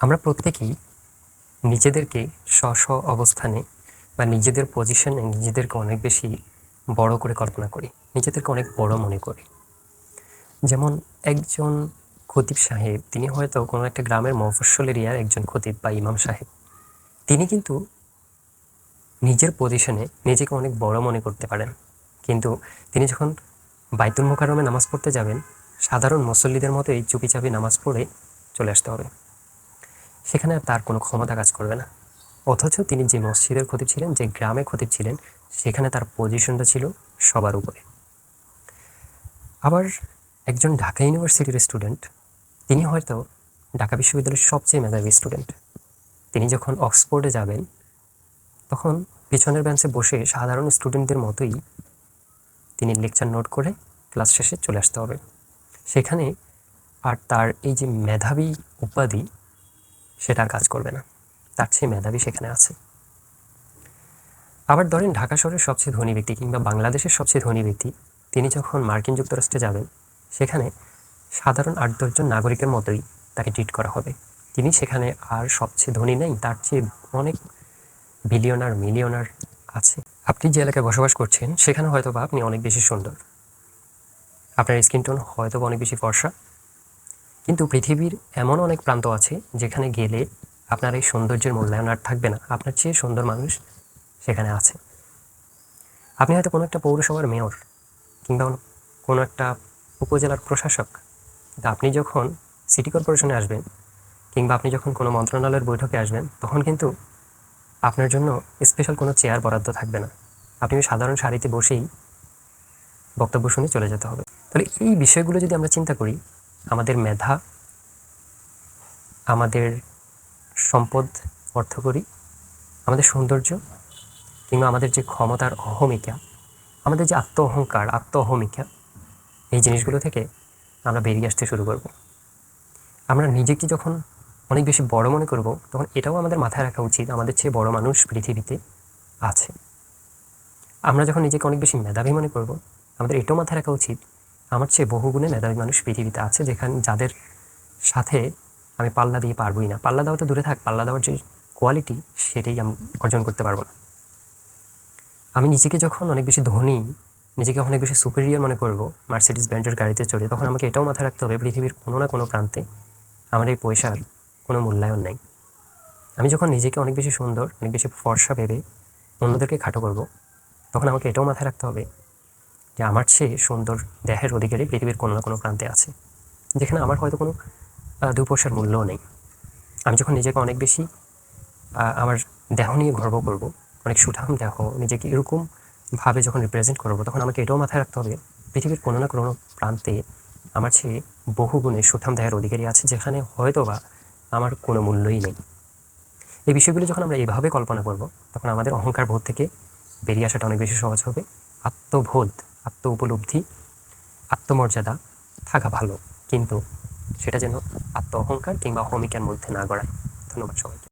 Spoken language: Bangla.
আমরা প্রত্যেকেই নিজেদেরকে স্ব স্ব অবস্থানে বা নিজেদের পজিশনে নিজেদেরকে অনেক বেশি বড় করে কল্পনা করি, নিজেদেরকে অনেক বড় মনে করি। যেমন একজন খতিব সাহেব, তিনি হয়তো কোনো একটা গ্রামের মফস্বল এরিয়ার একজন খতিব বা ইমাম সাহেব। তিনি কিন্তু নিজের পজিশনে নিজেকে অনেক বড় মনে করতে পারেন। কিন্তু তিনি যখন বাইতুল মোকারমে নামাজ পড়তে যাবেন, সাধারণ মুসল্লিদের মতোই চুপি চাপি নামাজ পড়ে চলে আসতে হবে। সেখানে আর তার কোনো ক্ষমতা কাজ করবে না। অথচ তিনি যে মসজিদের খতিব ছিলেন, যে গ্রামে খতিব ছিলেন, সেখানে তার পজিশনটা ছিল সবার উপরে। আবার একজন ঢাকা ইউনিভার্সিটির স্টুডেন্ট তিনি হয়তো ঢাকা বিশ্ববিদ্যালয়ের সবচেয়ে মেধাবী স্টুডেন্ট তিনি যখন অক্সফোর্ডে যাবেন, তখন পিছনের বেঞ্চে বসে সাধারণ স্টুডেন্টদের মতোই তিনি লেকচার নোট করে ক্লাস শেষে চলে আসতে হবে। সেখানে আর তার এই যে মেধাবী উপাধি সেটা আর কাজ করবে না। তার চেয়ে মেধাবী সেখানে আছে। আবার ধরেন ঢাকা শহরের সবচেয়ে ধনী ব্যক্তি কিংবা বাংলাদেশের সবচেয়ে ধনী ব্যক্তি, তিনি যখন মার্কিন যুক্তরাষ্ট্রে যাবেন, সেখানে সাধারণ আট দশজন নাগরিকের মতোই তাকে ট্রিট করা হবে। তিনি সেখানে আর সবচেয়ে ধনী নেই, তার চেয়ে অনেক বিলিয়নার মিলিয়নার আছে। আপনি যে এলাকায় বসবাস করছেন, সেখানে হয়তো বা আপনি অনেক বেশি সুন্দর। আপনার স্কিন টোন হয়তো অনেক বেশি ফর্সা। কিন্তু পৃথিবীর এমন অনেক প্রান্ত আছে যেখানে গেলে আপনার এই সৌন্দর্যের মূল্যায়ন আর থাকবে না। আপনার চেয়ে সুন্দর মানুষ সেখানে আছে। আপনি হয়তো কোনো একটা পৌরসভার মেয়র কিংবা কোনো একটা উপজেলার প্রশাসক। আপনি যখন সিটি কর্পোরেশনে আসবেন কিংবা আপনি যখন কোনো মন্ত্রণালয়ের বৈঠকে আসবেন, তখন কিন্তু আপনার জন্য স্পেশাল কোনো চেয়ার বরাদ্দ থাকবে না। আপনি সাধারণ সারিতে বসেই বক্তব্য শুনে চলে যেতে হবে। তাহলে এই বিষয়গুলো যদি আমরা চিন্তা করি আমাদের মেধা, আমাদের সম্পদ অর্থ করি আমাদের সৌন্দর্য, কিংবা আমাদের যে ক্ষমতার অহমিকা, আমাদের যে আত্ম অহংকার আত্ম অহমিকা এই জিনিসগুলো থেকে আমরা বেরিয়ে আসতে শুরু করব। আমরা নিজেকে যখন অনেক বেশি বড় মনে করব, তখন এটাও আমাদের মাথায় রাখা উচিত, আমাদের চেয়ে বড় মানুষ পৃথিবীতে আছে। আমরা যখন নিজেকে অনেক বেশি মেধাবী মনে করব, আমাদের এটাও মাথায় রাখা উচিত আমার চেয়ে বহুগুণে মেধাবী মানুষ পৃথিবীতে আছে যেখানে যাদের সাথে আমি পাল্লা দিয়ে পারবই না। পাল্লা দেওয়া তো দূরে থাক, পাল্লা দেওয়ার যে কোয়ালিটি সেটাই আমি অর্জন করতে পারব না। আমি নিজেকে যখন অনেক বেশি ধনী, নিজেকে অনেক বেশি সুপিরিয়র মনে করব মার্সিডিস ব্র্যান্ডের গাড়িতে চড়ে, তখন আমাকে এটাও মাথায় রাখতে হবে, পৃথিবীর কোনো না কোনো প্রান্তে আমার এই পয়সার কোনো মূল্যায়ন নেই। আমি যখন নিজেকে অনেক বেশি সুন্দর, অনেক বেশি ফর্সা ভেবে অন্যদেরকে খাটো করব, তখন আমাকে এটাও মাথায় রাখতে হবে যে আমার চেয়ে সুন্দর দেহের অধিকারী পৃথিবীর কোনো না কোনো প্রান্তে আছে। যেখানে আমার হয়তো কোনো দু পয়সার মূল্যও নেই। আমি যখন নিজেকে অনেক বেশি আমার দেহ নিয়ে গর্ব করব, অনেক সুঠাম দেহ, নিজেকে এরকমভাবে যখন রিপ্রেজেন্ট করব, তখন আমাকে এটাও মাথায় রাখতে হবে, পৃথিবীর কোনো না কোনো প্রান্তে আমার চেয়ে বহু গুণে সুঠাম দেহের অধিকারী আছে, যেখানে হয়তো বা আমার কোনো মূল্যই নেই। এই বিষয়গুলো যখন আমরা এইভাবে কল্পনা করব, তখন আমাদের অহংকার বোধ থেকে বেরিয়ে আসাটা অনেক বেশি সহজ হবে। আত্মবোধ আত্ম উপলব্ধি আত্মমর্যাদা থাকা ভালো, কিন্তু সেটা যেন আত্ম অহংকার কিংবা অহমিকার মধ্যে না গড়ায়। ধন্যবাদ সবাইকে।